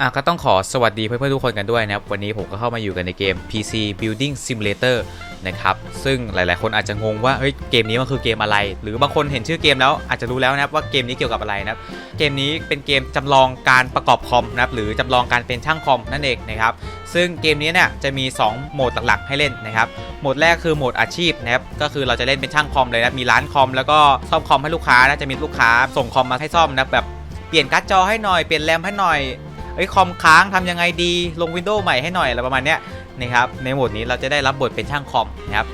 อะก็ต้องขอสวัสดีเพื่อนๆทุกคนกันด้วยนะครับ วันนี้ผมก็เข้ามาอยู่กันในเกม PC Building Simulator นะครับ ซึ่งหลายๆ คนอาจจะงงว่าเฮ้ยเกมนี้มันคือเกมอะไร หรือบางคนเห็นชื่อเกมแล้วอาจจะรู้แล้วนะครับว่าเกมนี้เกี่ยวกับอะไรนะครับ เกมนี้เป็นเกมจำลองการประกอบคอมนะครับ หรือจำลองการเป็นช่างคอมนั่นเองนะครับ ซึ่งเกมนี้เนี่ยจะมี 2 โหมดหลักๆ ให้เล่นนะครับ โหมดแรกคือโหมดอาชีพนะครับ ก็คือเราจะเล่นเป็นช่างคอมเลยนะมีร้านคอมแล้วก็ซ่อมคอมให้ลูกค้านะ จะมีลูกค้าส่งคอมมาให้ซ่อมนะแบบเปลี่ยนการ์ดจอให้หน่อย เปลี่ยนแรมให้หน่อย เอ้ยคอมค้างทำยังไงดีลง Windows ใหม่ให้หน่อยอะไรประมาณเนี้ยนะครับในโหมดนี้เราจะได้รับบทเป็นช่างคอมนะครับ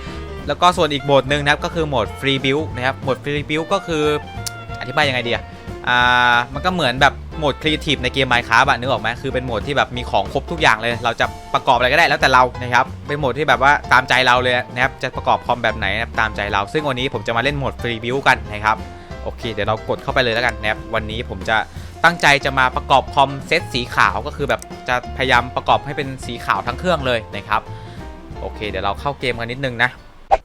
แล้วก็ส่วนอีกโหมดหนึ่งนะครับก็คือโหมด Free Build นะครับโหมด Free Build ก็คืออธิบายยังไงดีอะอ่ามันก็เหมือนแบบโหมด Creative ในเกม Minecraft อะนึกออกไหมคือเป็นโหมดที่แบบมีของครบทุกอย่างเลย เราจะประกอบอะไรก็ได้แล้วแต่เรานะครับเป็นโหมดที่แบบว่าตามใจเราเลยนะครับจะประกอบคอมแบบไหนนะครับตามใจเรา ซึ่งวันนี้ผมจะมาเล่นโหมด Free Build กันนะครับโอเคเดี๋ยวเรากดเข้าไปเลยแล้วกันนะครับวันนี้ผมจะ ตั้งใจจะมาประกอบคอมเซตสีขาวก็คือแบบจะพยายามประกอบให้เป็นสีขาวทั้งเครื่องเลยนะครับโอเค เดี๋ยวเราเข้าเกมกันนิดนึงนะ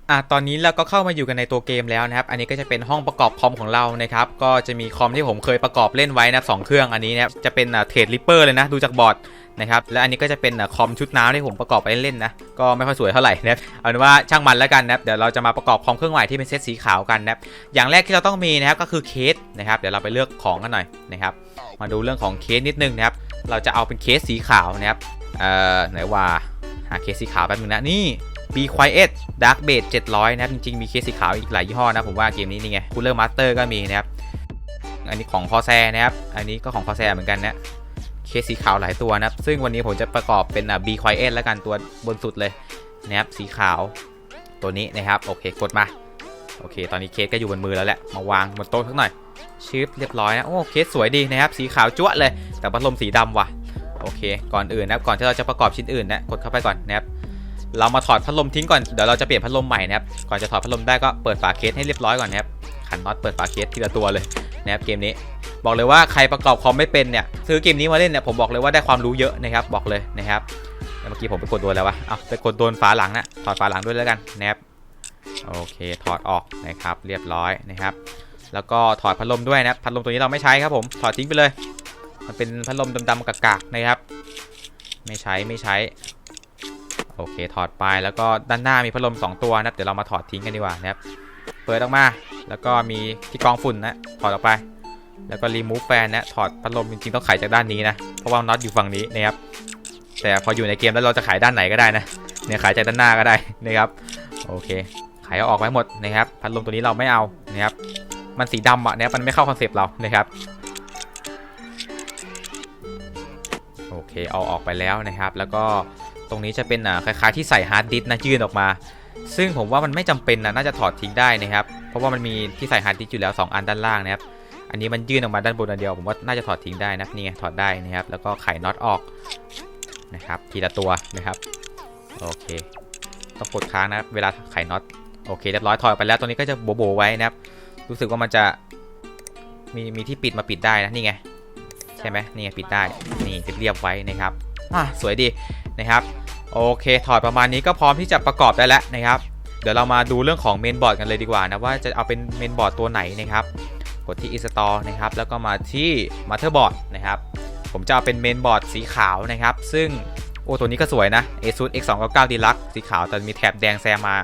อะตอนนี้เราก็เข้ามาอยู่กันในตัวเกมแล้วนะครับ อันนี้ก็จะเป็นห้องประกอบคอมของเรานะครับ ก็จะมีคอมที่ผมเคยประกอบเล่นไว้นะสองเครื่องอันนี้นะครับจะเป็นเทรดริปเปอร์เลยนะดูจากบอร์ดนะครับ และอันนี้ก็จะเป็นคอมชุดน้ำที่ผมประกอบไปเล่นๆนะ ก็ไม่ค่อยสวยเท่าไหร่นะครับ เอาเป็นว่าช่างมันแล้วกันนะครับ เดี๋ยวเราจะมาประกอบคอมเครื่องใหม่ที่เป็นเซตสีขาวกันนะครับ อย่างแรกที่เราต้องมีนะครับก็คือเคสนะครับ เดี๋ยวเราไปเลือกของกันหน่อยนะครับ มาดูเรื่องของเคสนิดนึงนะครับ เราจะเอาเป็นเคสสีขาวนะครับ เอ่อไหนว่าหาเคสสีขาวแป๊บนึงนะนี่ Be Quiet Dark Base 700 นะครับ จริง ๆ มีเคสสีขาวอีกหลายยี่ห้อนะ ผมว่าเกมนี้นี่ไง Cooler Master ก็มีนะครับ อันนี้ของ Corsair นะครับ อันนี้ก็ของ Corsair เหมือนกันนะ เคสสีขาวหลายตัวนะครับ ซึ่งวันนี้ผมจะประกอบเป็นอะ Be Quiet แล้วกันตัวบนสุดเลยนะครับสีขาวตัวนี้นะครับ โอเคกดมา โอเค ตอนนี้เคสก็อยู่บนมือแล้วแหละ มาวางบนโต๊ะสักหน่อย ชิปเรียบร้อยนะโอ้เคสสวยดีนะครับสีขาวจั๊วเลย แต่พัดลมสีดำว่ะโอเค ก่อนอื่นนะครับก่อนที่เราจะประกอบชิ้นอื่นนะกดเข้าไปก่อนนะครับเรามาถอดพัดลมทิ้งก่อนเดี๋ยวเราจะเปลี่ยนพัดลมใหม่นะครับก่อนจะถอดพัดลมได้ก็เปิดฝาเคสให้เรียบร้อยก่อนนะครับขันน็อตเปิดฝาเคสทีละตัวเลยนะครับเกมนี้บอกเลยว่าใครประกอบคอมไม่เป็นเนี่ยซื้อเกมนี้มาเล่นเนี่ยผมบอกเลยว่าได้ความรู้เยอะนะครับบอกเลยนะครับเมื่อกี้ผมไปกดโดนแล้ววะเอาไปกดโดนฝาหลังนะถอดฝาหลังด้วยแล้วกันนะครับโอเคถอดออกนะครับเรียบร้อยนะครับ แล้วก็ถอดพัดลมด้วยนะพัดลมตัวนี้เราไม่ใช้ครับผมถอดทิ้งไปเลย มันเป็นพัดลมดำๆกากๆนะครับ ไม่ใช้ไม่ใช้โอเคถอดไปแล้วก็ด้านหน้ามีพัดลม 2 ตัวนะเดี๋ยวเรามาถอดทิ้งกันดีกว่านะครับเปิดออกมา แล้วก็มีที่กองฝุ่นนะถอดออกไป แล้วก็รีมูฟแฟนนะถอดพัดลมจริงๆต้องไขจากด้านนี้นะเพราะว่าน็อตอยู่ฝั่งนี้นะครับแต่พออยู่ในเกมแล้วเราจะขายด้านไหนก็ได้นะเนี่ยขายจากด้านหน้าก็ได้นะครับโอเคขายอออกไว้หมดนะครับพัดลมตัวนี้เราไม่เอานะครับ มันสีดำอะนะครับมันไม่เข้าคอนเซปต์เรานะครับโอเคเอาออกไปแล้วนะครับ แล้วก็ตรงนี้จะเป็นอ่าคล้ายๆที่ใส่ฮาร์ดดิสก์นะยื่นออกมา ซึ่งผมว่ามันไม่จำเป็นนะน่าจะถอดทิ้งได้นะครับ เพราะว่ามันมีที่ใส่ฮาร์ดดิสก์อยู่แล้ว 2 อันด้านล่างนะครับอันนี้มันยื่นออกมาด้านบนอันเดียวผมว่าน่าจะถอดทิ้งได้นะนี่ถอดได้นะครับ แล้วก็ไขน็อตออกนะครับ ทีละตัวนะครับโอเค ต้องกดค้างนะเวลาไขน็อตโอเคเรียบร้อยถอดไปแล้วตัวนี้ก็จะโบโบไว้นะครับ รู้สึกว่ามันจะมีมีที่ปิดมาปิดได้นะนี่ไงใช่ไหมนี่ไงปิดได้นี่เรียบๆไว้นะครับอะสวยดีนะครับโอเคถอดประมาณนี้ก็พร้อมที่จะประกอบได้แล้วนะครับ เดี๋ยวเรามาดูเรื่องของเมนบอร์ดกันเลยดีกว่านะว่าจะเอาเป็นเมนบอร์ดตัวไหนนะครับกดที่ install นะครับแล้วก็มาที่ motherboard นะครับผมจะเอาเป็นเมนบอร์ดสีขาวนะครับ ซึ่งโอ้ตัวนี้ก็สวยนะ ASUS X299 Deluxe สีขาวแต่มีแถบแดงแซมมา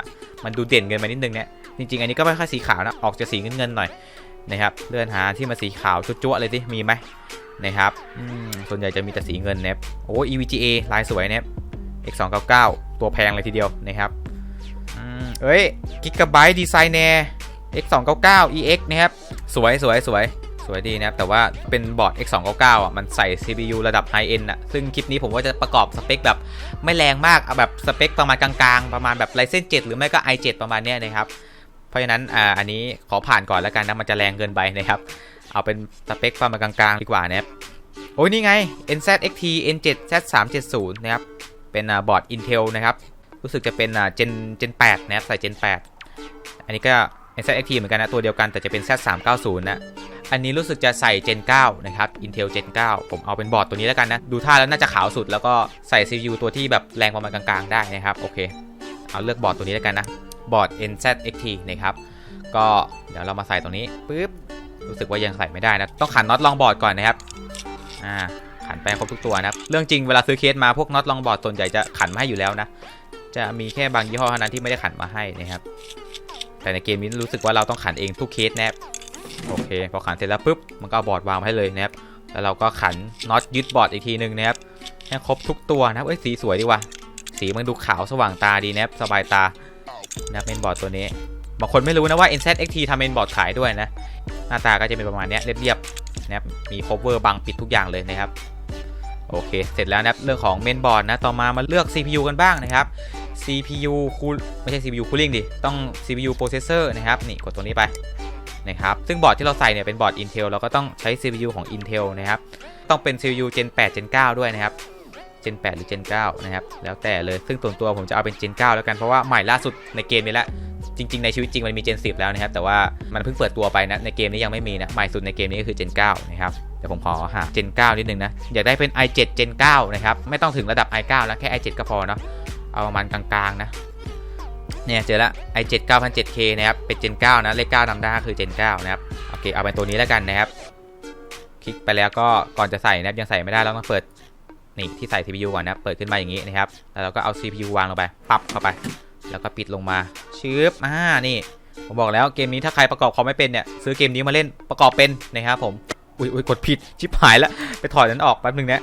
มันดูเด่นเกินไปนิดนึงเนี่ย จริงๆ อันนี้ก็ไม่ค่อยสีขาวนะ ออกจะสีเงินๆหน่อยนะครับเลื่อนหาที่มาสีขาวจุ๊วๆเลยดิมีไหมนะครับส่วนใหญ่จะมีแต่สีเงินนะครับโอ้ EVGA ลายสวยนะครับ X299 ตัวแพงเลยทีเดียวนะครับอเอ้ย Gigabyte Designer X299 EX นะครับสวยสวยสวยสวยดีนะครับแต่ว่าเป็นบอร์ด X299 อะมันใส่ CPU ระดับ High End อะซึ่งคลิปนี้ผมว่าจะประกอบสเปคแบบไม่แรงมากเอาแบบสเปคประมาณกลางๆ ประมาณแบบ Ryzen 7หรือไม่ก็ i7 ประมาณเนี้ยนะครับ เพราะฉะนั้นอ่าอันนี้ขอผ่านก่อนแล้วกันนะมันจะแรงเกินไปนะครับ เอาเป็นสเปคประมกลางๆดีกว่านะครับโอ้ยนี่ไง NZXT N7 Z370 นะครับเป็นบอร์ด Intel นะครับรู้สึกจะเป็นอ่า Gen Gen 8นะครับใส่ Gen 8อันนี้ก็ NZXT เหมือนกันนะตัวเดียวกันแต่จะเป็น Z390 นะอันนี้รู้สึกจะใส่ Gen 9 นะครับ Intel Gen 9 ผมเอาเป็นบอร์ดตัวนี้แล้วกันนะ ดูท่าแล้วน่าจะขาวสุด แล้วก็ใส่ CPU ตัวที่แบบแรงประมาณกลางๆ ได้นะครับ โอเค เอาเลือกบอร์ดตัวนี้แล้วกันนะ บอร์ด NZXT นะครับ ก็เดี๋ยวเรามาใส่ตรงนี้ปุ๊บ รู้สึกว่ายังใส่ไม่ได้นะ ต้องขันน็อตรองบอร์ดก่อนนะครับ อ่า ขันไปครบทุกตัวนะครับ เรื่องจริงเวลาซื้อเคสมาพวกน็อตลองบอร์ดส่วนใหญ่จะขันมาให้อยู่แล้วนะ จะมีแค่บางยี่ห้อเท่านั้นที่ไม่ได้ขันมาให้นะครับ แต่ในเกมนี้รู้สึกว่าเราต้องขันเองทุกเคสนะครับ โอเค พอขันเสร็จแล้วปุ๊บ มันก็เอาบอร์ดวางมาให้เลยนะครับ แล้วเราก็ขันน็อตยึดบอร์ดอีกทีหนึ่งนะครับ ให้ครบทุกตัวนะครับ เอ้ย สีสวยดีว่ะ สีมันดูขาวสว่างตาดีนะครับ สบายตา นะเมนบอร์ดตัวนี้บางคนไม่รู้นะว่า NZXT ทำเมนบอร์ดขายด้วยนะ หน้าตาก็จะเป็นประมาณนี้เรียบๆนะครับมี cover บังปิดทุกอย่างเลยนะครับโอเค เสร็จแล้วนะครับเรื่องของเมนบอร์ดนะ ต่อมามาเลือก CPU กันบ้างนะครับ CPU คูลไม่ใช่ CPU cooling ดิ ต้อง CPU processor นะครับ นี่กดตัวนี้ไปนะครับ ซึ่งบอร์ดที่เราใส่เนี่ยเป็นบอร์ด Intel เราก็ต้องใช้ CPU ของ Intel นะครับ ต้องเป็น CPU Gen 8 Gen 9 ด้วยนะครับ Gen 8 หรือ Gen 9 นะครับ แล้วแต่เลย ซึ่งส่วนตัวผมจะเอาเป็น Gen 9 แล้วกัน เพราะว่าใหม่ล่าสุดในเกมนี้แหละ จริง ๆ ในชีวิตจริงมันมี Gen 10 แล้วนะครับ แต่ว่ามันเพิ่งเปิดตัวไปนะ ในเกมนี้ยังไม่มีนะ ใหม่สุดในเกมนี้ก็คือ Gen 9 นะครับเดี๋ยวผมขอหา Gen 9 นิดนึงนะ อยากได้เป็น i7 Gen 9 นะครับ ไม่ต้องถึงระดับ i9 แล้วแค่ i7 ก็พอเนาะ เอาประมาณกลางๆนะ เนี่ยเจอละ i7 9007K นะครับ เป็น Gen 9 นะ เลข9นำหน้าคือ Gen 9 นะครับ โอเค เอาเป็นตัวนี้แล้วกันนะครับ คลิกไปแล้วก็ก่อนจะใส่นะครับยังใส่ไม่ได้เราต้องเปิด นี่ที่ใส่ CPU ก่อนนะ เปิดขึ้นมาอย่างนี้นะครับ แล้วเราก็เอา CPU วางลงไป ปับเข้าไป แล้วก็ปิดลงมาชืบอ่า นี่ ผมบอกแล้วเกมนี้ถ้าใครประกอบคอมไม่เป็นเนี่ย ซื้อเกมนี้มาเล่นประกอบเป็นนะครับผม อุ้ยอุ้ยกดผิด ชิบหายแล้วไปถอดนั้นออกแป๊บนึงนะ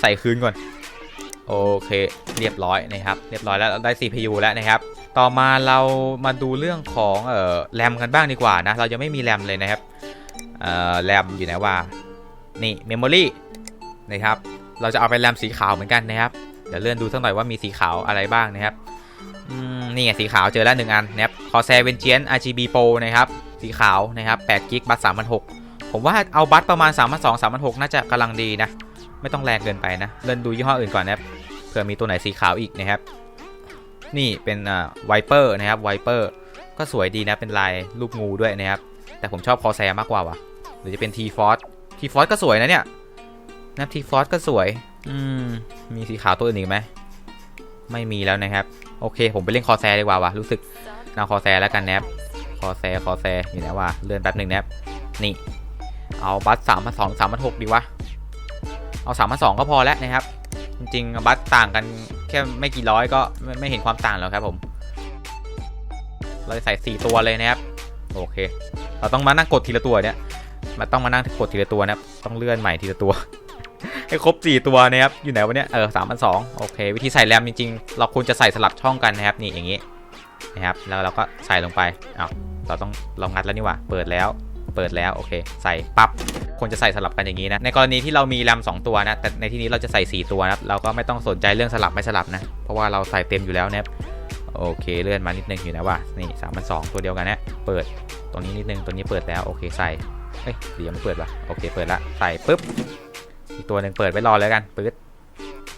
ใส่คืนก่อน โอเค เรียบร้อยนะครับ เรียบร้อยแล้วเราได้ CPU แล้วนะครับ ต่อมาเรามาดูเรื่องของเอ่อแรมกันบ้างดีกว่านะ เรายังไม่มีแรมเลยนะครับ เอ่อ แรมอยู่ไหนว่า นี่ เมมโมรี่นะครับ เราจะเอาไปแรมสีขาวเหมือนกันนะครับ เดี๋ยวเลื่อนดูสักหน่อยว่ามีสีขาวอะไรบ้างนะครับนี่ไงสีขาวเจอแล้วหนึ่งอันนะครับ Corsair Vengeance RGB Pro นะครับ สีขาวนะครับ8 g b บัต3,600ผมว่าเอาบัตประมาณ3,200 3,600น่าจะกำลังดีนะ ไม่ต้องแรงเกินไปนะ เลื่อนดูยี่ห้ออื่นก่อนนะครับ เผื่อมีตัวไหนสีขาวอีกนะครับ นี่เป็นอ่าไวเปอร์นะครับไวเปอร์ก็สวยดีนะ เป็นลายรูปงูด้วยนะครับ แต่ผมชอบ Corsair มากกว่าว่ะหรือจะเป็น T-Force T-Force ก็สวยนะเนี่ย นะ T-Force ก็สวย อืม มีสีขาวตัวอื่นอีกไหม ไม่มีแล้วนะครับ โอเค ผมไปเล่นคอแซดีกว่าวะรู้สึกเอาคอแซแล้วกันนะครับ คอแซคอแซอยู่ไหนวะเลื่อนแป๊บหนึ่งนะครับ นี่ เอาบัตสามพันสองสามพันหกดีวะ เอาสามพันสองก็พอแล้วนะครับ จริงๆ บัตต่างกันแค่ไม่กี่ร้อยก็ไม่ไม่เห็นความต่างแล้วครับผม เราจะใส่สี่ตัวเลยนะครับ โอเค เราต้องมานั่งกดทีละตัวเนี่ยมันต้องมานั่งกดทีละตัวนะครับ ต้องเลื่อนใหม่ทีละตัว ให้ครบ 4 ตัวนะครับ อยู่ไหนวะเนี่ย เออสามพันสองโอเค วิธีใส่แรมจริงๆ เราควรจะใส่สลับช่องกันนะครับ นี่อย่างนี้นะครับ แล้วเราก็ใส่ลงไปเอาวเราต้องลองงัดแล้วนี่ว่า เปิดแล้ว เปิดแล้ว โอเค ใส่ปั๊บ ควรจะใส่สลับกันอย่างนี้นะ ในกรณีที่เรามีแรม2ตัวนะ แต่ในที่นี้เราจะใส่ 4 ตัวนะครับ เราก็ไม่ต้องสนใจเรื่องสลับไม่สลับนะ เพราะว่าเราใส่เต็มอยู่แล้วนะครับโอเคเลื่อนมานิดนึงอยู่นะว่านี่สามพันสองตัวเดียวกันนะเปิดตรงนี้นิดนึงตัวนี้เปิดแล้วโอเคใส่เฮ้ยเดี๋ยวไม่เปิดว่ะโอเคเปิดละใส่ปุ๊บ อีกตัวหนึ่งเปิดไว้รอเลยกันปึ๊บ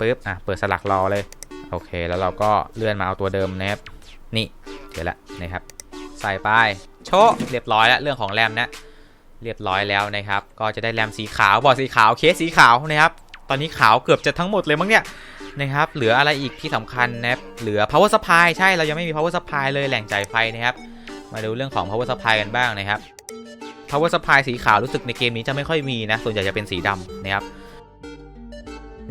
ปึ๊บอะเปิดสลักรอเลยโอเค แล้วเราก็เลื่อนมาเอาตัวเดิมนะครับนี่เดี๋ยวละนะครับ ใส่ไปโชะเรียบร้อยแล้วเรื่องของแรมนะเรียบร้อยแล้วนะครับ ก็จะได้แรมสีขาวบอร์ดสีขาวเคสสีขาวนะครับ ตอนนี้ขาวเกือบจะทั้งหมดเลยมั้งเนี่ยนะครับ เหลืออะไรอีกที่สำคัญนะครับเหลือ power supply ใช่เรายังไม่มี power supply เลยแหล่งจ่ายไฟนะครับ มาดูเรื่องของ power supply กันบ้างนะครับ power supply สีขาวรู้สึกในเกมนี้จะไม่ค่อยมีนะ ส่วนใหญ่จะเป็นสีดำนะครับ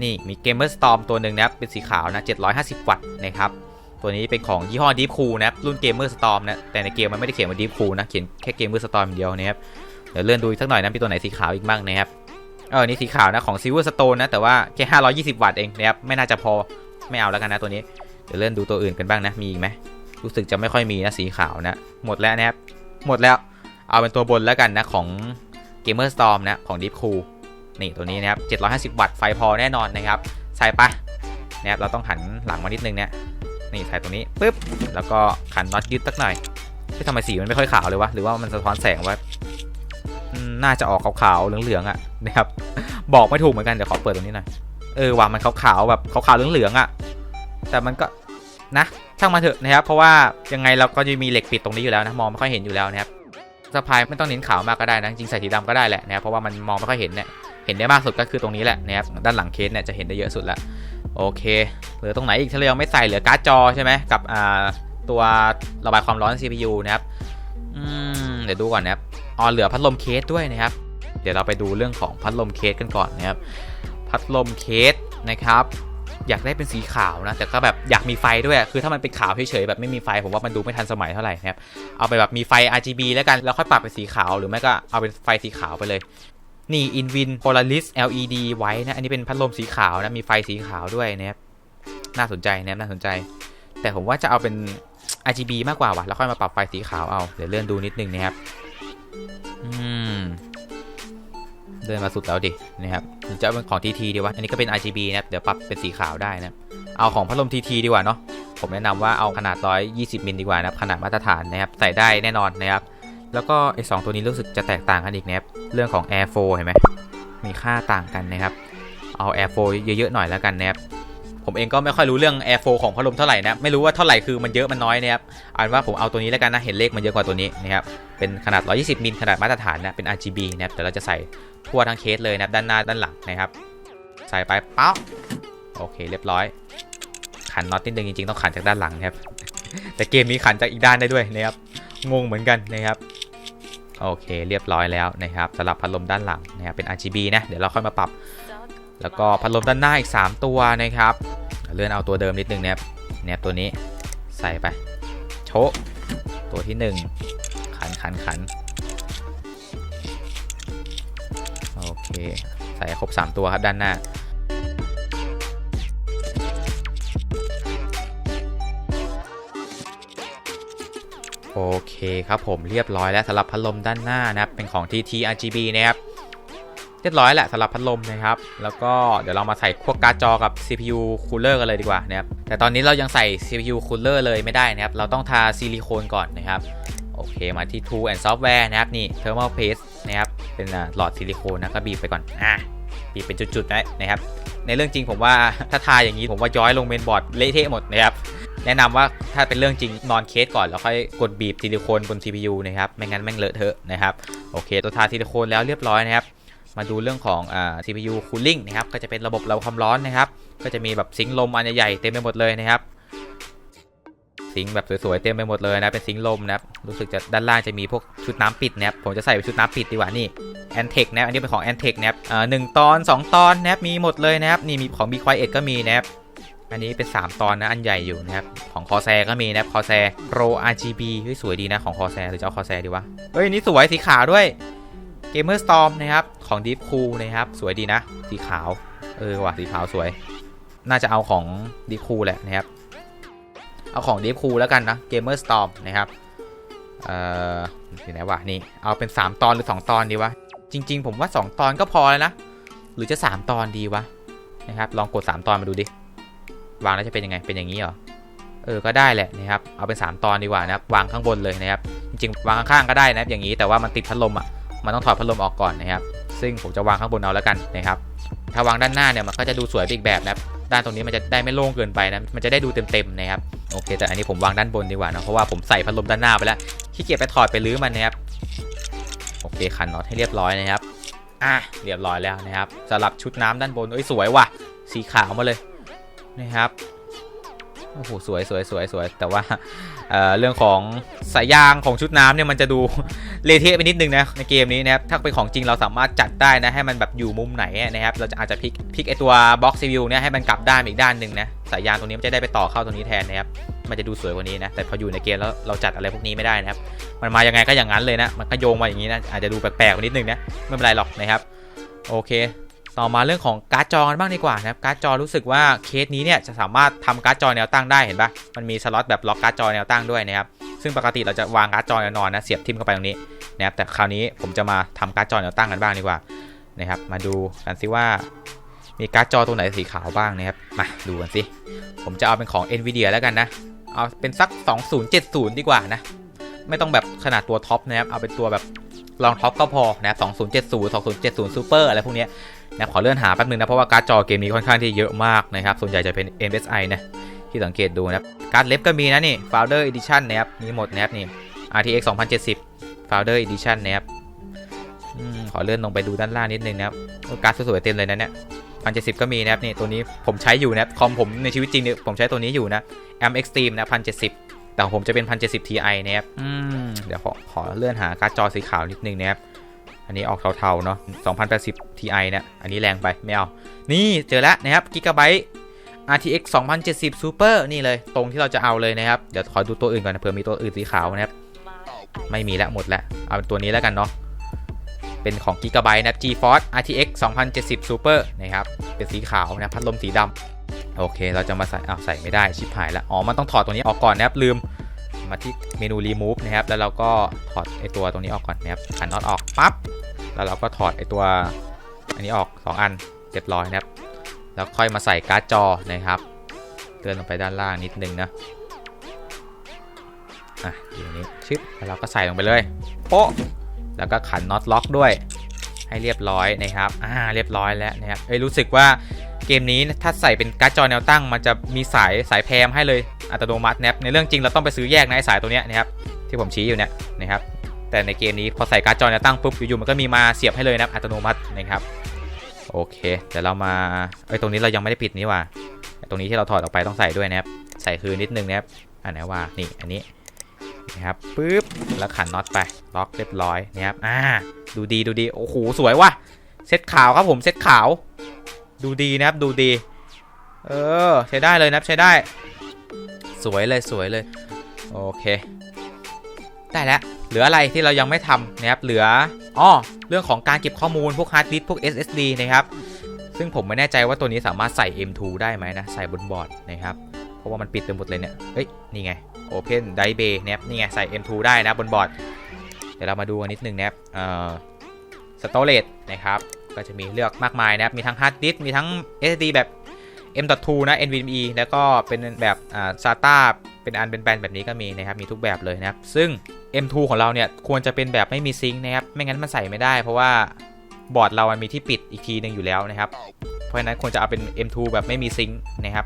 นี่มี gamer storm ตัวหนึ่งนะครับ เป็นสีขาวนะ 750 วัตต์นะครับ ตัวนี้เป็นของยี่ห้อ Deep Cool นะครับ รุ่น gamer storm นะ แต่ในเกมมันไม่ได้เขียนว่า Deep Cool นะ เขียนแค่ gamer storm อย่างเดียวนะครับ เดี๋ยวเลื่อนดูอีกสักหน่อยนะ มีตัวไหนสีขาวอีกบ้างนะครับ เออ นี่สีขาวนะของ Silver Stone นะ แต่ว่าแค่ 520 วัตต์เองนะครับ ไม่น่าจะพอ ไม่เอาแล้วกันนะตัวนี้ เดี๋ยวเลื่อนดูตัวอื่นกันบ้างนะ มีอีกไหมรู้สึกจะไม่ค่อยมีนะสีขาวนะ หมดแล้วนะครับ หมดแล้ว เอาเป็นตัวบนแล้วกันนะของ Gamer Storm นะของ Deep Cool นี่ตัวนี้นะครับ750 วัตต์ไฟพอแน่นอนนะครับใส่ปะนะครับเราต้องหันหลังมานิดนึงเนี่ยนี่ใส่ตรงนี้ปึ๊บแล้วก็ขันน็อตยึดสักหน่อยที่ทำไมสีมันไม่ค่อยขาวเลยวะหรือว่ามันสะท้อนแสงวะน่าจะออกขาวๆเหลืองๆอะนะครับบอกไม่ถูกเหมือนกันเดี๋ยวขอเปิดตรงนี้หน่อยเออว่ามันขาวๆแบบขาวๆเหลืองๆอะแต่มันก็นะช่างมาเถอะนะครับ เพราะว่ายังไงเราก็จะมีเหล็กปิดตรงนี้อยู่แล้วนะมองไม่ค่อยเห็นอยู่แล้วนะครับสะพายไม่ต้องเน้นขาวมากก็ได้นะจริงใส่สีดำก็ได้แหละนะครับเพราะว่ามันมองไม่ค่อยเห็นเนี่ย ห็นได้มากสุดก็คือตรงนี้แหละนะครับด้านหลังเคสเนี่ยจะเห็นได้เยอะสุดละโอเคเหลือตรงไหนอีกที่เรายังไม่ใส่เหลือการ์ดจอใช่ไหมกับอ่าตัวระบายความร้อน CPU นะครับอืมเดี๋ยวดูก่อนนะครับอ๋อเหลือพัดลมเคสด้วยนะครับ เดี๋ยวเราไปดูเรื่องของพัดลมเคสกันก่อนนะครับ พัดลมเคสนะครับ อยากได้เป็นสีขาวนะ แต่ก็แบบอยากมีไฟด้วย คือถ้ามันเป็นขาวเฉยๆแบบไม่มีไฟผมว่ามันดูไม่ทันสมัยเท่าไหร่นะครับ เอาไปแบบมีไฟ RGB แล้วกัน แล้วค่อยปรับเป็นสีขาว หรือไม่ก็เอาเป็นไฟสีขาวไปเลย นี่ Invin Polaris LED ไว้นะ อันนี้เป็นพัดลมสีขาวนะ มีไฟสีขาวด้วยนะครับ น่าสนใจนะครับ น่าสนใจ แต่ผมว่าจะเอาเป็น RGB มากกว่าว่ะแล้วค่อยมาปรับไฟสีขาวเอา เดี๋ยวเลื่อนดูนิดนึงนะครับ อืม เดินมาสุดแล้วดิ นะครับจะเอาเป็นของ TT ดีวะ อันนี้ก็เป็น RGB นะครับ เดี๋ยวปรับเป็นสีขาวได้นะครับเอาของพัดลม TT ดีกว่าเนาะ ผมแนะนำว่าเอาขนาด 120มิลดีกว่านะครับ ขนาดมาตรฐานนะครับ ใส่ได้แน่นอนนะครับ แล้วก็ไอสองตัวนี้รู้สึกจะแตกต่างกันอีกนะครับเรื่องของ Air 4เห็นไหมมีค่าต่างกันนะครับ เอา Air 4เยอะๆหน่อยแล้วกันนะครับผมเองก็ไม่ค่อยรู้เรื่อง Air 4ของพัดลมเท่าไหร่นะไม่รู้ว่าเท่าไหร่คือมันเยอะมันน้อยนะครับเอาเป็นว่าผมเอาตัวนี้แล้วกันนะเห็นเลขมันเยอะกว่าตัวนี้นะครับเป็นขนาด 120 มิลขนาดมาตรฐานนะเป็น RGB นะครับแต่เราจะใส่ทั่วทั้งเคสเลยนะครับด้านหน้าด้านหลังนะครับใส่ไปป๊อกโอเคเรียบร้อย ขันน็อตนิดนึงจริงๆต้องขันจากด้านหลังนะครับแต่เกมนี้ขันจากอีกด้านได้ด้วยนะครับงงเหมือนกันนะครับ โอเคเรียบร้อยแล้วนะครับสำหรับพัดลมด้านหลังนะครับเป็น RGB นะเดี๋ยวเราค่อยมาปรับ แล้วก็พัดลมด้านหน้าอีก 3 ตัวนะครับเลื่อนเอาตัวเดิมนิดนึงนะครับเนี่ยตัวนี้ใส่ไปโชะตัวที่ 1 ขันขันขันโอเคใส่ครบ 3 ตัวครับด้านหน้า โอเคครับผมเรียบร้อยแล้วสำหรับพัดลมด้านหน้านะครับเป็นของ TT RGB นะครับเรียบร้อยแหละสำหรับพัดลมนะครับ แล้วก็เดี๋ยวเรามาใส่พวกการ์ดจอกับ CPU cooler กันเลยดีกว่านะครับแต่ตอนนี้เรายังใส่ CPU cooler เลยไม่ได้นะครับ เราต้องทาซิลิโคนก่อนนะครับโอเคมาที่ Tool and Software นะครับนี่ Thermal Paste นะครับเป็นหลอดซิลิโคนนะก็บีบไปก่อนอะบีบเป็นจุดๆนะนะครับ ในเรื่องจริงผมว่าถ้าทาอย่างนี้ผมว่าย้อยลงเมนบอร์ดเละเทะหมดนะครับ แนะนำว่าถ้าเป็นเรื่องจริงนอนเคสก่อนแล้วค่อยกดบีบซิลิโคนบน CPU นะครับไม่งั้นแม่งเลอะเทอะนะครับโอเค ตัวทาซิลิโคนแล้วเรียบร้อยนะครับมาดูเรื่องของอ่า CPU cooling นะครับก็จะเป็นระบบระบายความร้อนนะครับก็จะมีแบบซิงลมอันใหญ่ๆเต็มไปหมดเลยนะครับซิงแบบสวยๆเต็มไปหมดเลยนะเป็นซิงลมนะครับรู้สึกจะด้านล่างจะมีพวกชุดน้ำปิดนะครับผมจะใส่ชุดน้ำปิดดีกว่านี่แอนเทคนะอันนี้เป็นของแอนเทคนะครับอ่าหนึ่งตอน 2 ตอนนะครับมีหมดเลยนะครับนี่มีของ b ีควายเอ็ดก็มีนะครับ อันนี้เป็น 3 ตอนนะอันใหญ่อยู่นะครับ ของคอแซก็มีนะครับคอแซ Pro RGB เฮ้ยสวยดีนะของคอแซหรือจะเอาคอแซดีวะเฮ้ยนี่สวยสีขาวด้วย Gamer Storm นะครับของ Deep Cool นะครับสวยดีนะ สีขาว เออว่ะสีขาวสวย น่าจะเอาของ Deep Cool แหละนะครับ เอาของ Deep Cool แล้วกันนะ Gamer Storm นะครับเอ่ออยู่ไหนวะนี่เอาเป็น 3 ตอนหรือ 2 ตอนดีวะจริง ๆ ผมว่า 2 ตอนก็พอแล้วนะ หรือจะ 3 ตอนดีวะนะครับลองกด 3 ตอนมาดูดิ วางแล้วจะเป็นยังไงเป็นอย่างนี้เหรอเออก็ได้แหละนะครับเอาเป็น 3 ตอนดีกว่านะครับวางข้างบนเลยนะครับจริงๆวางข้างๆก็ได้นะครับอย่างนี้แต่ว่ามันติดพัดลมอะมันต้องถอดพัดลมออกก่อนนะครับ ซึ่งผมจะวางข้างบนเอาแล้วกันนะครับถ้าวางด้านหน้าเนี่ยมันก็จะดูสวยอีกแบบนะครับด้านตรงนี้มันจะได้ไม่โล่งเกินไปนะมันจะได้ดูเต็มๆนะครับโอเค แต่อันนี้ผมวางด้านบนดีกว่านะเพราะว่าผมใส่พัดลมด้านหน้าไปแล้วขี้เกียจไปถอดไปรื้อมันนะครับโอเคขันน็อตให้เรียบร้อยนะครับอะเรียบร้อยแล้วนะครับสำหรับชุดน้ำด้านบนเอ้ยสวยว่ะสีขาวมาเลย นะครับโอ้โหสวยสวยสวยสวยแต่ว่าเเรื่องของสายยางของชุดน้ำเนี่ยมันจะดูเละเทะไปนิดนึงนะในเกมนี้นะครับถ้าเป็นของจริงเราสามารถจัดได้นะให้มันแบบอยู่มุมไหนนะครับเราจะอาจจะพลิกพลิกไอตัวบ็อกซ์ซีวิวเนี่ยให้มันกลับด้านอีกด้านหนึ่งนะสายยางตรงนี้มันจะได้ไปต่อเข้าตรงนี้แทนนะครับมันจะดูสวยกว่านี้นะแต่พออยู่ในเกมแล้วเราจัดอะไรพวกนี้ไม่ได้นะครับมันมายังไงก็อย่างนั้นเลยนะมันก็โยงมาอย่างนี้นะอาจจะดูแปลกๆไปนิดนึงนะไม่เป็นไรหรอกนะครับโอเค ต่อมาเรื่องของการ์ดจอกันบ้างดีกว่านะครับการ์ดจอรู้สึกว่าเคสนี้เนี่ยจะสามารถทำการ์ดจอแนวตั้งได้เห็นปะมันมีสล็อตแบบล็อกการ์ดจอแนวตั้งด้วยนะครับซึ่งปกติเราจะวางการ์ดจอแนวนอนนะเสียบทิมเข้าไปตรงนี้นะครับแต่คราวนี้ผมจะมาทำการ์ดจอแนวตั้งกันบ้างดีกว่านะครับมาดูกันสิว่ามีการ์ดจอตัวไหนสีขาวบ้างนะครับมาดูกันสิผมจะเอาเป็นของ NVIDIA แล้วกันนะเอาเป็นสัก 2070 ดีกว่านะไม่ต้องแบบขนาดตัวท็อปนะครับเอาเป็นตัวแบบรองท็อปก็พอนะครับ2070 2070 Super อะไรพวกนี้ นะขอเลื่อนหาแป๊บนึงนะ เพราะว่าการ์ดจอเกมนี้ค่อนข้างที่เยอะมากนะครับ ส่วนใหญ่จะเป็น MSI นะ ที่สังเกตดูนะครับ การ์ดเล็บก็มีนะนี่ Founder Edition นะครับ มีหมดนะครับนี่ RTX 2070 Founder Edition นะครับอขอเลื่อนลงไปดูด้านล่างนิดนึงนะครับการ์ดสวยๆเต็มเลยนะเนี่ย1070ก็มีนะครับนี่ตัวนี้ผมใช้อยู่นะครับคอมผมในชีวิตจริงเนี่ยผมใช้ตัวนี้อยู่นะ M Extreme นะ1070แต่ผมจะเป็น1070 Ti นะครับเดี๋ยวขอขอเลื่อนหาการ์ดจอสีขาวนิดนึงนะครับ อันนี้ออกเทาๆเนาะ2080 Ti เนี่ย อันนี้แรงไปไม่เอา นี่เจอแล้วนะครับ Gigabyte RTX 2070 Super นี่เลย ตรงที่เราจะเอาเลยนะครับ เดี๋ยวขอดูตัวอื่นก่อนนะเผื่อมีตัวอื่นสีขาวนะครับ ไม่มีแล้วหมดแล้ว เอาเป็นตัวนี้แล้วกันเนาะ เป็นของ Gigabyte นะครับ GeForce RTX 2070 Super นะครับ เป็นสีขาวนะพัดลมสีดำโอเค เราจะมาใส่อ้าวใส่ไม่ได้ชิบหายแล้ว อ๋อ มันต้องถอดตัวนี้ออกก่อนนะครับลืม มาที่เมนู remove นะครับ แล้วเราก็ถอดไอตัวตรงนี้ออกก่อนนะครับขันน็อตออกปั๊บ แล้วเราก็ถอดไอตัวอันนี้ออก 2 อันเรียบร้อยนะครับ แล้วค่อยมาใส่การ์ดจอนะครับเลื่อนลงไปด้านล่างนิดนึงนะอะอยู่ตรงนี้ชึบแล้วเราก็ใส่ลงไปเลยโป๊ะแล้วก็ขันน็อตล็อกด้วยให้เรียบร้อยนะครับ อ่า เรียบร้อยแล้วนะครับ เอ้ย รู้สึกว่า เกมนี้ถ้าใส่เป็นการ์ดจอแนวตั้ง มันจะมีสายสายแพรมให้เลยอัตโนมัตินะครับในเรื่องจริงเราต้องไปซื้อแยกนะไอสายตัวเนี้ยนะครับที่ผมชี้อยู่เนี่ยนะครับแต่ในเกมนี้พอใส่การ์ดจอแนวตั้งปุ๊บอยู่ๆมันก็มีมาเสียบให้เลยนะอัตโนมัตินะครับโอเคเดี๋ยวเรามาเอ้ตรงนี้เรายังไม่ได้ปิดนี่ว่ะตรงนี้ที่เราถอดออกไปต้องใส่ด้วยนะครับใส่คืนนิดนึงนะครับอันไหนว่านี่อันนี้นะครับปึ๊บแล้วขันน็อตไปล็อกเรียบร้อยนะครับอ่าดูดีดูดีโอ้โหสวยว่ะเซตขาวครับผมเซตขาว ดูดีนะครับดูดี เออ ใช้ได้เลยนะครับใช้ได้ สวยเลยสวยเลย โอเค ได้แล้ว เหลืออะไรที่เรายังไม่ทำนะครับ เหลืออ๋อเรื่องของการเก็บข้อมูลพวกฮาร์ดดิสก์พวก SSD นะครับ ซึ่งผมไม่แน่ใจว่าตัวนี้สามารถใส่ M2 ได้ไหมนะ ใส่บนบอร์ดนะครับ เพราะว่ามันปิดไปหมดเลยเนี่ยเอ้ย นี่ไง Open d i v e Bay นะครับ นี่ไง ใส่ M2 ได้นะบนบอร์ด เดี๋ยวเรามาดูกันนิดนึงนะครับ เอ่อ Storage นะครับ ก็จะมีเลือกมากมายนะครับ มีทั้ง Hard Disk มีทั้ง SSD แบบ M.2 นะ NVMe แล้วก็เป็นแบบอ่า SATA เป็นอันเป็นแบนแบบนี้ก็มีนะครับ มีทุกแบบเลยนะครับ ซึ่ง M2 ของเราเนี่ยควรจะเป็นแบบไม่มีซิงค์นะครับ ไม่งั้นมันใส่ไม่ได้ เพราะว่าบอร์ดเรามันมีที่ปิดอีกทีหนึ่งอยู่แล้วนะครับ เพราะฉะนั้นควรจะเอาเป็น M2 แบบไม่มีซิงค์นะครับ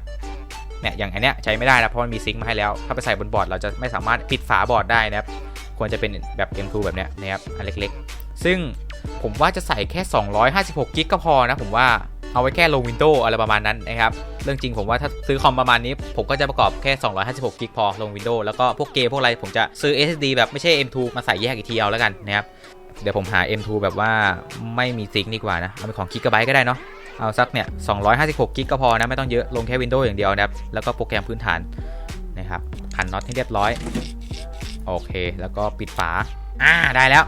เนี่ยอย่างอันเนี้ยใช้ไม่ได้นะเพราะมันมีซิงค์มาให้แล้ว ถ้าไปใส่บนบอร์ดเราจะไม่สามารถปิดฝาบอร์ดได้นะครับ ควรจะเป็นแบบ M2 แบบเนี้ยนะครับอันเล็ก ซึ่งผมว่าจะใส่แค่ 256กิกก็พอนะผมว่าเอาไว้แค่ลง Windows อะไรประมาณนั้นนะครับ เรื่องจริงผมว่าถ้าซื้อคอมประมาณนี้ ผมก็จะประกอบแค่ 256กิกพอลง Windows แล้วก็พวกเกมพวกอะไรผมจะซื้อ SSD แบบไม่ใช่ M2 มาใส่แยกอีกทีเอาแล้วกันนะครับ เดี๋ยวผมหา M2 แบบว่าไม่มีซิงค์ดีกว่านะ เอาเป็นของ Gigabyte ก็ได้เนาะเอาสักเนี่ย256กิกก็พอนะไม่ต้องเยอะลงแค่ Windows อย่างเดียวนะครับแล้วก็โปรแกรมพื้นฐานนะครับขันน็อตให้เรียบร้อยโอเค แล้วก็ปิดฝาอ่าได้แล้ว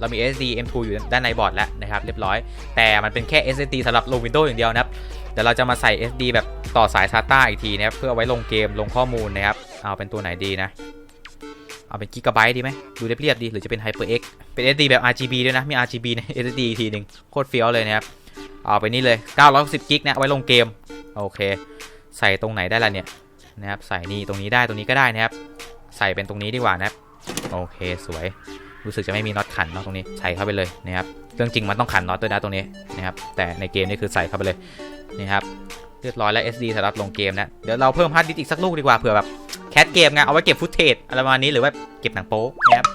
เรามี SSD M2 อยู่ด้านในบอร์ดแล้วนะครับเรียบร้อย แต่มันเป็นแค่ SSD สำหรับลง Windows อย่างเดียวนะครับเดี๋ยวเราจะมาใส่ SD แบบต่อสาย SATA อีกทีนะครับเพื่อเอาไว้ลงเกมลงข้อมูลนะครับเอาเป็นตัวไหนดีนะ เอาเป็น Gigabyte ดีไหมดูเรียบๆดีหรือจะเป็น HyperX เป็น SD แบบ RGB ด้วยนะมี RGB ใน SSD อีกทีหนึ่งโคตรเฟี้ยวเลยนะครับเอาไปนี่เลย960กิกนะเอาไว้ลงเกมโอเค ใส่ตรงไหนได้ล่ะเนี่ยนะครับใส่นี่ตรงนี้ได้ตรงนี้ก็ได้นะครับใส่เป็นตรงนี้ดีกว่านะครับโอเคสวย รู้สึกจะไม่มีน็อตขันเนาะตรงนี้ใส่เข้าไปเลยนะครับเรื่องจริงมันต้องขันน็อตด้วยนะตรงนี้นะครับแต่ในเกมนี่คือใส่เข้าไปเลยนี่ครับเรียบร้อยแล้ว SD สำหรับลงเกมนะเดี๋ยวเราเพิ่มฮาร์ดดิสก์อีกสักลูกดีกว่าเผื่อแบบแคสเกมไงเอาไว้เก็บฟุตเทจอะไรประมาณนี้หรือว่าเก็บหนังโป๊นะครับ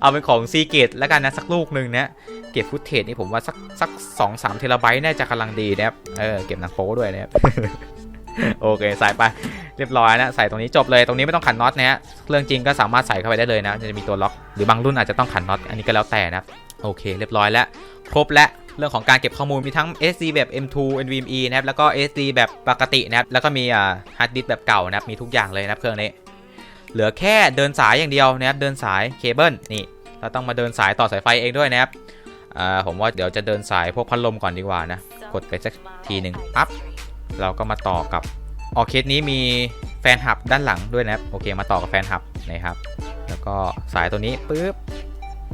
เอาเป็นของซีเกตแล้วกันนะสักลูกหนึ่งนะเก็บฟุตเทจนี่ผมว่าสักสักสองสามเทราไบต์น่าจะกำลังดีนะครับเออเก็บหนังโป๊ด้วยนะครับ โอเคใส่ไปเรียบร้อยนะใส่ตรงนี้จบเลยตรงนี้ไม่ต้องขันน็อตนะฮะเรื่องจริงก็สามารถใส่เข้าไปได้เลยนะจะมีตัวล็อกหรือบางรุ่นอาจจะต้องขันน็อตอันนี้ก็แล้วแต่นะโอเค เรียบร้อยแล้วครบแล้วเรื่องของการเก็บข้อมูลมีทั้ง SD แบบ M2 NVMe นะครับแล้วก็ SD แบบปกตินะครับแล้วก็มีอ่าฮาร์ดดิสก์แบบเก่านะครับมีทุกอย่างเลยนะครับเครื่องนี้ เหลือแค่เดินสายอย่างเดียวนะครับเดินสายเคเบิลนี่เราต้องมาเดินสายต่อสายไฟเองด้วยนะครับผมว่าเดี๋ยวจะเดินสายพวกพัดลมก่อนดีกว่านะกดไปสักทีหนึ่งปั๊บ เราก็มาต่อกับออเคสนี้มีแฟนหับด้านหลังด้วยนะครับโอเคมาต่อกับแฟนหับนะครับ แล้วก็สายตัวนี้ปุ๊บ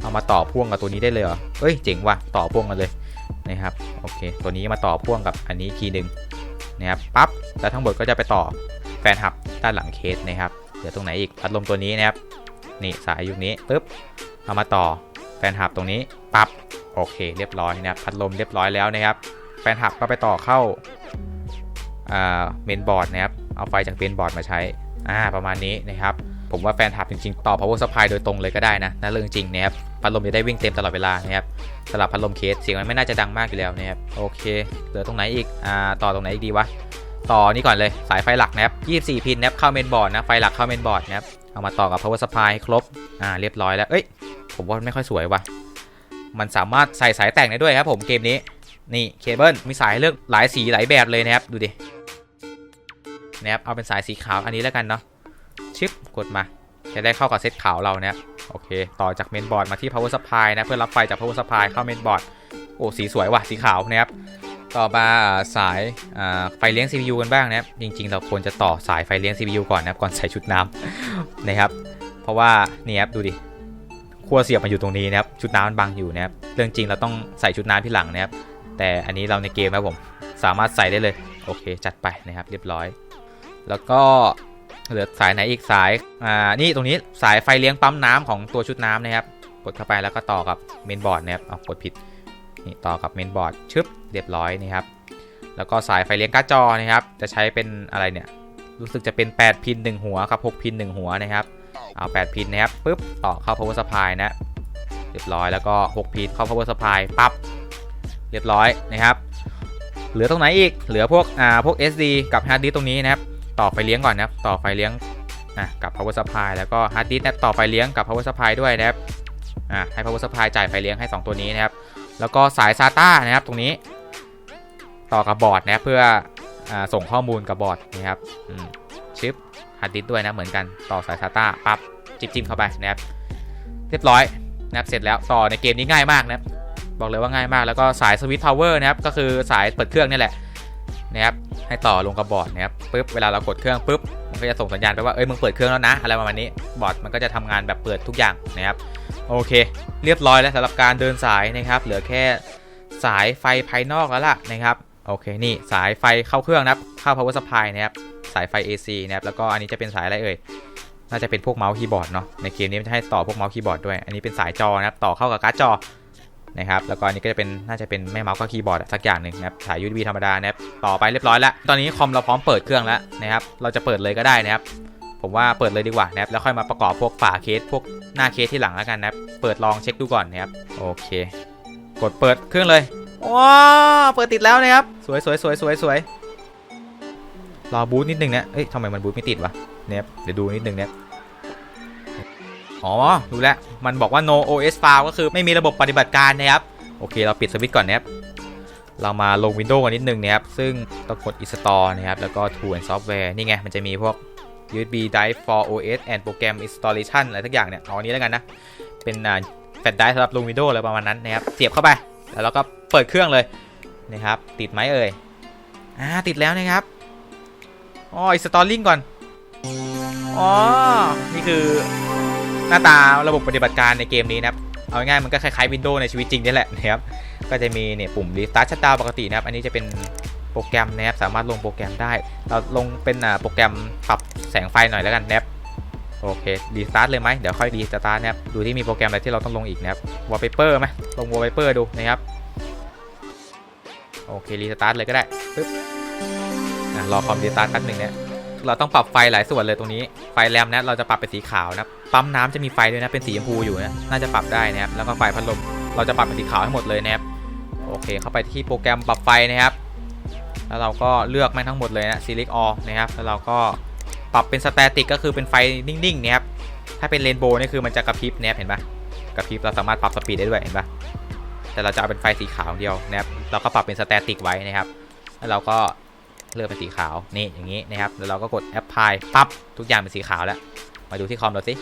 เอามาต่อพ่วงกับตัวนี้ได้เลยเหรอเอ้ยเจ๋งว่ะต่อพ่วงกันเลยนะครับโอเค ตัวนี้มาต่อพ่วงกับอันนี้คีย์หนึ่งนะครับปั๊บแล้วทั้งหมดก็จะไปต่อแฟนหับด้านหลังเคสนะครับเดี๋ยวตรงไหนอีกพัดลมตัวนี้นะครับนี่สายอยู่นี้ปุ๊บเอามาต่อแฟนหับตรงนี้ปั๊บโอเค เรียบร้อยนะครับพัดลมเรียบร้อยแล้วนะครับแฟนหับก็ไปต่อเข้าอ่า เมนบอร์ดนะครับเอาไฟจากเมนบอร์ดมาใช้อ่าประมาณนี้นะครับผมว่าแฟนทับจริงๆต่อ power supply โดยตรงเลยก็ได้นะนั่นเรื่องจริงนะครับพัดลมจะได้วิ่งเต็มตลอดเวลานะครับสำหรับพัดลมเคสเสียงมันไม่น่าจะดังมากอยู่แล้วนะครับโอเค เหลือตรงไหนอีกอ่าต่อตรงไหนอีกดีวะต่อนี่ก่อนเลยสายไฟหลักนะครับ24 พินนะครับเข้าเมนบอร์ดนะไฟหลักเข้าเมนบอร์ดนะครับเอามาต่อกับ power supply ให้ครบอ่าเรียบร้อยแล้วเอ้ยผมว่ามันไม่ค่อยสวยว่ะมันสามารถใส่สายแต่งได้ด้วยครับผมเกมนี้นี่เคเบิลมีสายให้เลือกหลายสีหลายแบบเลยนะครับดูดิ นะครับเอาเป็นสายสีขาวอันนี้แล้วกันเนาะชิปกดมาจะได้เข้ากับเซตขาวเราเนะครับโอเค ต่อจากเมนบอร์ดมาที่ power supply นะเพื่อรับไฟจาก power supply เข้าเมนบอร์ดโอ้สีสวยว่ะสีขาวนะครับต่อมาสายไฟเลี้ยง CPU กันบ้างนะครับจริง ๆ เราควรจะต่อสายไฟเลี้ยง CPU ก่อนนะครับก่อนใส่ชุดน้ำนะครับ เพราะว่านี่ครับดูดิขั้วเสียบมันอยู่ตรงนี้นะครับชุดน้ำมันบังอยู่นะครับเรื่องจริงเราต้องใส่ชุดน้ำที่หลังนะครับแต่อันนี้เราในเกมครับผมสามารถใส่ได้เลยโอเค จัดไปนะครับเรียบร้อย แล้วก็เหลือสายไหนอีกสาย อ่า นี่ตรงนี้สายไฟเลี้ยงปั๊มน้ำของตัวชุดน้ำนะครับ กดเข้าไปแล้วก็ต่อกับเมนบอร์ดนะครับเอากดผิด นี่ต่อกับเมนบอร์ดชึบเรียบร้อยนะครับ แล้วก็สายไฟเลี้ยงการ์ดจอนะครับ จะใช้เป็นอะไรเนี่ย รู้สึกจะเป็น 8 พิน 1 หัวกับ 6 พิน 1 หัวนะครับ เอา 8 พินนะครับปุ๊บ ต่อเข้า power supply นะ เรียบร้อย แล้วก็ 6 พินเข้า power supply ปั๊บ เรียบร้อยนะครับ เหลือตรงไหนอีก เหลือพวก อ่า พวก SD กับ hard disk ตรงนี้นะครับ ต่อไฟเลี้ยงก่อนนะครับ ต่อไฟเลี้ยงนะกับ power supply แล้วก็ hard disk นะครับต่อไฟเลี้ยงกับ power supply ด้วยนะครับอ่าให้ power supply จ่ายไฟเลี้ยงให้ 2 ตัวนี้นะครับ แล้วก็สาย SATA นะครับตรงนี้ ต่อกับบอร์ดนะเพื่ออส่งข้อมูลกับบอร์ดนะครับชิปฮาร์ดดิสก์ด้วยนะเหมือนกันต่อสาย SATA ปั๊บจิ้มจิ้มเข้าไปนะครับเรียบร้อยนะครับเสร็จแล้วต่อในเกมนี้ง่ายมากนะครับบอกเลยว่าง่ายมากแล้วก็สายสวิตช์พาวเวอร์นะครับก็คือสายเปิดเครื่องนี่แหละ นะครับให้ต่อลงกับบอร์ดนะครับปุ๊บเวลาเรากดเครื่องปุ๊บมันก็จะส่งสัญญาณไปว่าเอ้ยมึงเปิดเครื่องแล้วนะอะไรประมาณนี้บอร์ดมันก็จะทำงานแบบเปิดทุกอย่างนะครับโอเค เรียบร้อยแล้วสำหรับการเดินสายนะครับเหลือแค่สายไฟภายนอกแล้วล่ะนะครับโอเคนี่สายไฟเข้าเครื่องนะครับเข้า power supply นะครับสายไฟ AC นะครับแล้วก็อันนี้จะเป็นสายอะไรเอ่ยน่าจะเป็นพวกเมาส์คีย์บอร์ดเนาะในเกมนี้มันจะให้ต่อพวกเมาส์คีย์บอร์ดด้วย อันนี้เป็นสายจอนะครับต่อเข้ากับการ์ดจอ นะครับแล้วก็อันนี้ก็จะเป็นน่าจะเป็นแม่เมาส์กับคีย์บอร์ดสักอย่างหนึ่งนะครับสาย USB ธรรมดานะครับต่อไปเรียบร้อยแล้วตอนนี้คอมเราพร้อมเปิดเครื่องแล้วนะครับเราจะเปิดเลยก็ได้นะครับผมว่าเปิดเลยดีกว่านะครับแล้วค่อยมาประกอบพวกฝาเคสพวกหน้าเคสที่หลังแล้วกันนะครับเปิดลองเช็คดูก่อนนะครับโอเค กดเปิดเครื่องเลยว้าเปิดติดแล้วนะครับสวยสวยสวยสวยสวยรอบูตนิดนึงนะเอ้ยทำไมมันบูตไม่ติดวะเนี่ยเดี๋ยวดูนิดนึงเนี่ย อ๋อรู้แล้ว มันบอกว่า no OS file ก็คือไม่มีระบบปฏิบัติการนะครับ โอเค เราปิดสวิตช์ก่อนนะครับ เรามาลง Windows กันนิดนึงนะครับ ซึ่งต้องกด install นะครับ แล้วก็ tool and software นี่ไง มันจะมีพวก USB drive for OS and program installation อะไรทักอย่างเนี่ยเอาอันนี้แล้วกันนะ เป็นแฟลชไดรฟ์สำหรับลงวิดีโออะไรประมาณนั้นนะครับ เสียบเข้าไป แล้วเราก็เปิดเครื่องเลยนะครับ ติดไหมเอ่ย อ่า ติดแล้วนะครับอ๋อ installing ก่อน อ๋อ นี่คือ หน้าตาระบบปฏิบัติการในเกมนี้นะครับ เอาง่ายๆมันก็คล้ายๆ Windows ในชีวิตจริงนี่แหละนะครับ ก็จะมีเนี่ยปุ่ม Restart Shutdown ปกตินะครับ อันนี้จะเป็นโปรแกรมนะครับ สามารถลงโปรแกรมได้ เราลงเป็นอ่าโปรแกรมปรับแสงไฟหน่อยแล้วกันนะครับโอเครีสตาร์ทเลยไหมเดี๋ยวค่อยรีสตาร์ทนะครับ ดูที่มีโปรแกรมอะไรที่เราต้องลงอีกนะครับวอลเปเปอร์ไหมลงวอลเปเปอร์ดูนะครับ โอเครีสตาร์ทเลยก็ได้ปึ๊บรอคอมรีสตาร์ทแป๊บหนึ่งเนี่ยเราต้องปรับไฟหลายส่วนเลยตรงนี้ ไฟแรมนะเราจะปรับเป็นสีขาวนะครับ ปั๊มน้ำจะมีไฟด้วยนะเป็นสีชมพูอยู่นะน่าจะปรับได้นะครับแล้วก็ไฟพัดลมเราจะปรับเป็นสีขาวให้หมดเลยนะครับโอเค เข้าไปที่โปรแกรมปรับไฟนะครับ แล้วเราก็เลือกแม่งทั้งหมดเลยนะ select all นะครับแล้วเราก็ปรับเป็นสแตติกก็คือเป็นไฟนิ่งๆนี่ครับถ้าเป็นเรนโบว์นี่คือมันจะกระพริบเนี่ยเห็นปะกระพริบเราสามารถปรับสปีดได้ด้วยเห็นปะแต่เราจะเอาเป็นไฟสีขาวเดียวนะครับเราก็ปรับเป็นสแตติกไว้นะครับ แล้วเราก็เลือกเป็นสีขาวนี่อย่างนี้นะครับ แล้วเราก็กดแอปพลายปั๊บทุกอย่างเป็นสีขาวแล้ว มาดูที่คอมเราสิ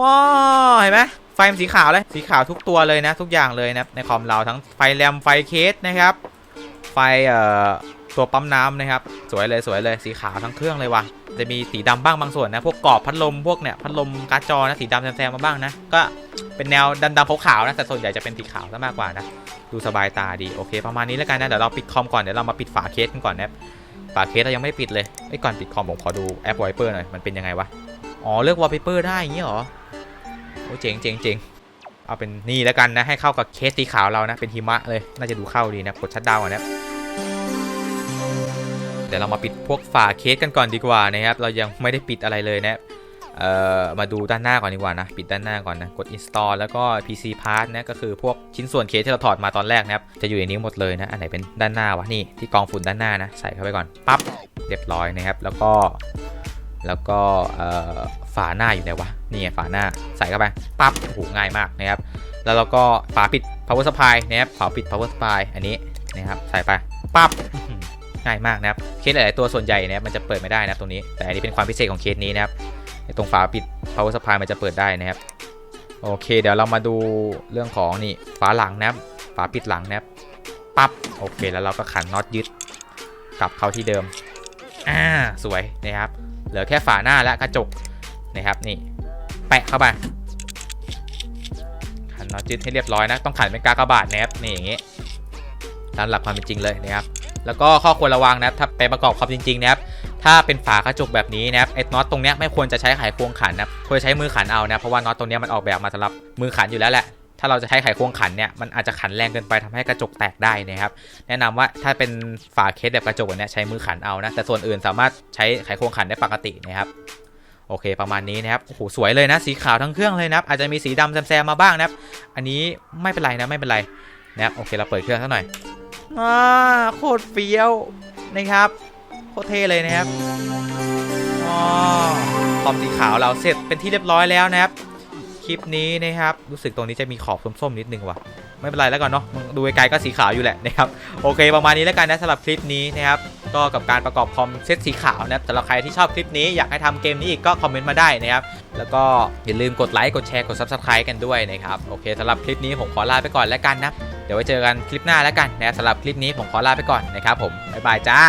ว้าวเห็นไหมไฟมันสีขาวเลยสีขาวทุกตัวเลยนะ ทุกอย่างเลยนะในคอมเราทั้งไฟแรมไฟเคสนะครับ ไฟเอ่อตัวปั๊มน้ำนะครับ สวยเลยสวยเลยสีขาวทั้งเครื่องเลยว่ะจะมีสีดำบ้างบางส่วนนะ พวกกรอบพัดลมพวกเนี่ยพัดลมการ์ดจอนะสีดำแซมๆมาบ้างนะ ก็เป็นแนวดำๆขาวๆนะแต่ส่วนใหญ่จะเป็นสีขาวซะมากกว่านะดูสบายตาดีโอเค ประมาณนี้แล้วกันนะเดี๋ยวเราปิดคอมก่อนเดี๋ยวเรามาปิดฝาเคสกันก่อนนะฝาเคสเรายังไม่ปิดเลยไอ้ก่อนปิดคอมผมขอดูแอปวเปอร์หน่อยมันเป็นยังไงวะอ๋อเลือกวอลเปเปอร์ได้อย่างงี้เหรอ เจ๋งเจ๋งเจ๋งเอาเป็นนี่แล้วกันนะ ให้เข้ากับเคสสีขาวเรานะ เป็นหิมะเลย น่าจะดูเข้าดีนะ กดชัดดาวน์ก่อนนะเดี๋ยวเรามาปิดพวกฝาเคสกันก่อนดีกว่านะครับ เรายังไม่ได้ปิดอะไรเลยนะเอ่อมาดูด้านหน้าก่อนดีกว่านะ ปิดด้านหน้าก่อนนะ กด install แล้วก็ PC part นะ ก็คือพวกชิ้นส่วนเคสที่เราถอดมาตอนแรกนะครับ จะอยู่ในนี้หมดเลยนะ อันไหนเป็นด้านหน้าวะ นี่ที่กองฝุ่นด้านหน้านะ ใส่เข้าไปก่อน ปั๊บ เรียบร้อยนะครับ แล้วก็ แล้วก็เอ่อ ฝาหน้าอยู่ไหนวะนี่ไงฝาหน้าใส่เข้าไปปั๊บโอ้โหง่ายมากนะครับ แล้วเราก็ฝาปิด power supply นะครับฝาปิด power supply อันนี้นะครับใส่ไปปั๊บง่ายมากนะครับเคสหลายๆตัวส่วนใหญ่นะครับมันจะเปิดไม่ได้นะรตรงนี้ แต่อันนี้เป็นความพิเศษของเคสนี้นะครับตรงฝาปิด power supply มันจะเปิดได้นะครับโอเค เดี๋ยวเรามาดูเรื่องของนี่ฝาหลังนะครับฝาปิดหลังนะครับปั๊บโอเคแล้วเราก็ขันน็อตยึดกลับเข้าที่เดิมอ่าสวยนะครับเหลือแค่ฝาหน้าและกระจก นะครับนี่แปะเข้าไปขันน็อตยึดให้เรียบร้อยนะ ต้องขันเป็นกากบาทนะครับนี่อย่างงี้ตามหลักความเป็นจริงเลยนะครับ แล้วก็ข้อควรระวังนะครับถ้าไปประกอบคอมจริงๆนะครับถ้าเป็นฝากระจกแบบนี้นะครับไอ้น็อตตรงเนี้ยไม่ควรจะใช้ไขควงขันนะครับควรใช้มือขันเอานะเพราะว่าน็อตตรงเนี้ยมันออกแบบมาสำหรับมือขันอยู่แล้วแหละถ้าเราจะใช้ไขควงขันเนี่ยมันอาจจะขันแรงเกินไปทำให้กระจกแตกได้นะครับ แนะนำว่าถ้าเป็นฝาเคสแบบกระจกเนี้ยใช้มือขันเอานะแต่ส่วนอื่นสามารถใช้ไขควงขันได้ปกตินะครับ โอเคประมาณนี้นะครับโอ้โหสวยเลยนะสีขาวทั้งเครื่องเลยนะครับอาจจะมีสีดำแซมๆมาบ้างนะครับ อันนี้ไม่เป็นไรนะไม่เป็นไรนะครับโอเคเราเปิดเครื่องสักหน่อยอ่าโคตรเฟี้ยวนะครับโคตรเท่เลยนะครับอ๋อคอมสีขาวเราเสร็จเป็นที่เรียบร้อยแล้วนะครับคลิปนี้นะครับรู้สึกตรงนี้จะมีขอบส้มๆนิดนึงว่ะไม่เป็นไรแล้วกันเนาะดูไกลๆก็สีขาวอยู่แหละนะครับโอเคประมาณนี้แล้วกันนะสำหรับคลิปนี้นะครับ ก็กับการประกอบคอมเซตสีขาวนะครับสำหรับใครที่ชอบคลิปนี้อยากให้ทำเกมนี้อีกก็คอมเมนต์มาได้นะครับ แล้วก็อย่าลืมกดไลค์กดแชร์กด Subscribe กันด้วยนะครับโอเคสำหรับคลิปนี้ผมขอลาไปก่อนแล้วกันนะเดี๋ยวไว้เจอกันคลิปหน้าแล้วกันนะครับสำหรับคลิปนี้ผมขอลาไปก่อนนะครับผมบ๊ายบายจ้า